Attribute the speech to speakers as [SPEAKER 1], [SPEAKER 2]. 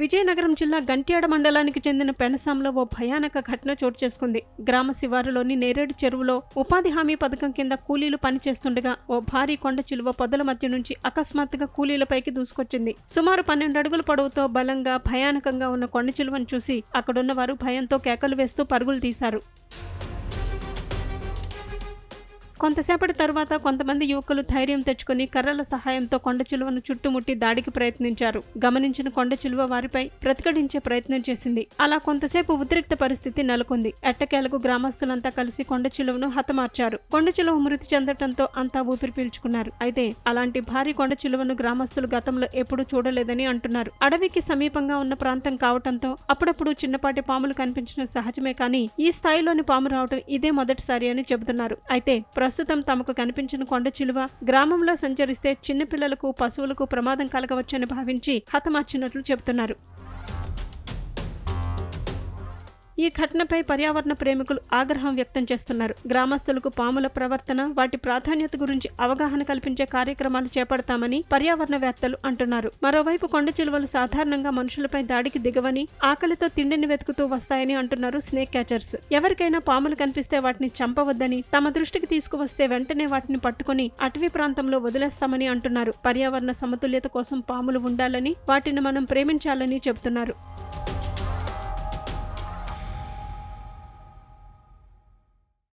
[SPEAKER 1] విజయనగరం జిల్లా గంట్యాడ మండలానికి చెందిన పెనసాంలో ఓ భయానక ఘటన చోటు చేసుకుంది. గ్రామ శివారులోని నేరేడు చెరువులో ఉపాధి హామీ పథకం కింద కూలీలు పనిచేస్తుండగా ఓ భారీ కొండ చిలువ పొదల మధ్య నుంచి అకస్మాత్తుగా కూలీలపైకి దూసుకొచ్చింది. సుమారు పన్నెండు అడుగుల పొడవుతో బలంగా భయానకంగా ఉన్న కొండ చిలువను చూసి అక్కడున్న వారు భయంతో కేకలు వేస్తూ పరుగులు తీశారు. కొంతసేపటి తరువాత కొంతమంది యువకులు ధైర్యం తెచ్చుకుని కర్రల సహాయంతో కొండ చిలువను చుట్టుముట్టి దాడికి ప్రయత్నించారు. గమనించిన కొండ చిలువ వారిపై ప్రతిఘటించే ప్రయత్నం చేసింది. అలా కొంతసేపు ఉద్రిక్త పరిస్థితి నెలకొంది. ఎట్టకేలకు గ్రామస్తులంతా కలిసి కొండ చిలువను హతమార్చారు. కొండ చిలువ మృతి చెందటంతో అంతా ఊపిరి పీల్చుకున్నారు. అయితే అలాంటి భారీ కొండ చిలువను గ్రామస్తులు గతంలో ఎప్పుడూ చూడలేదని అంటున్నారు. అడవికి సమీపంగా ఉన్న ప్రాంతం కావటంతో అప్పుడప్పుడు చిన్నపాటి పాములు కనిపించడం సహజమే కానీ ఈ స్థాయిలోని పాము రావడం ఇదే మొదటిసారి అని చెబుతున్నారు. అయితే ప్రస్తుతం తమకు కనిపించిన కొండ చిలువ గ్రామంలో సంచరిస్తే చిన్నపిల్లలకు పశువులకు ప్రమాదం కలగవచ్చని భావించి హతమార్చినట్లు చెబుతున్నారు. ఈ ఘటనపై పర్యావరణ ప్రేమికులు ఆగ్రహం వ్యక్తం చేస్తున్నారు. గ్రామస్తులకు పాముల ప్రవర్తన వాటి ప్రాధాన్యత గురించి అవగాహన కల్పించే కార్యక్రమాలు చేపడతామని పర్యావరణవేత్తలు అంటున్నారు. మరోవైపు కొండ చిలువలు సాధారణంగా మనుషులపై దాడికి దిగవని ఆకలితో తిండిని వెతుకుతూ వస్తాయని అంటున్నారు స్నేక్ క్యాచర్స్. ఎవరికైనా పాములు కనిపిస్తే వాటిని చంపవద్దని తమ దృష్టికి తీసుకువస్తే వెంటనే వాటిని పట్టుకుని అటవీ ప్రాంతంలో వదిలేస్తామని అంటున్నారు. పర్యావరణ సమతుల్యత కోసం పాములు ఉండాలని వాటిని మనం ప్రేమించాలని చెబుతున్నారు.